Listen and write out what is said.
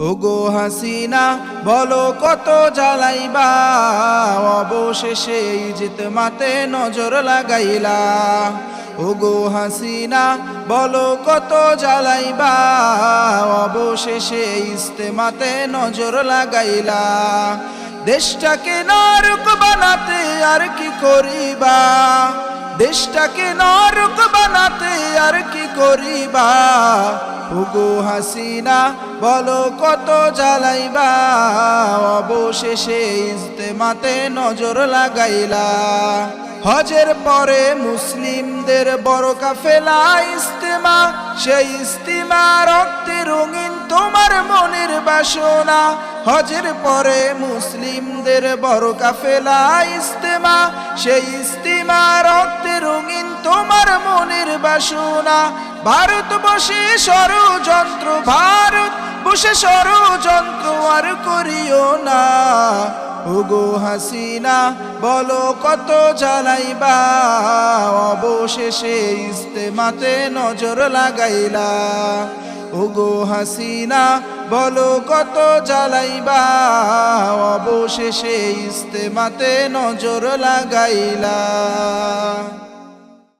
ওগো হাসিনা, বলো কত জ্বালাইবা? অবশেষে জিত মাতে নজর লাগাইলা। ওগো হাসিনা, বলো কত জ্বালাইবা? অবশেষে ইস্তেমাতে নজর লাগাইলা। দেশটাকে নরক বানাতে আর কি করিবা? দেশটাকে নরক বানাতে আর কি করিবা? ওগো হাসিনা, বলো কত জ্বালাইবা? অবশেষে ইজতেমাতে নজর লাগাইলা। হজের পরে মুসলিমদের বড় কাফেলা ইস্তেমা সেই ইস্তিমা রক্তে রঙিন তোমার মনের বাসনা। হজের পরে মুসলিমদের বড় কাফেলা ইস্তেমা সেই ইস্তিমা বাসনা। ভারত বসে ষড়যন্ত্র, ভারত বসে ষড়যন্ত্র আর করিও না। ওগো হাসিনা, বলো কত জ্বালাইবা? অবশেষে ইস্তেমাতে নজর লাগাইলা। ওগো হাসিনা, বলো কত জ্বালাইবা? অবশেষে ইস্তেমাতে নজর লাগাইলা।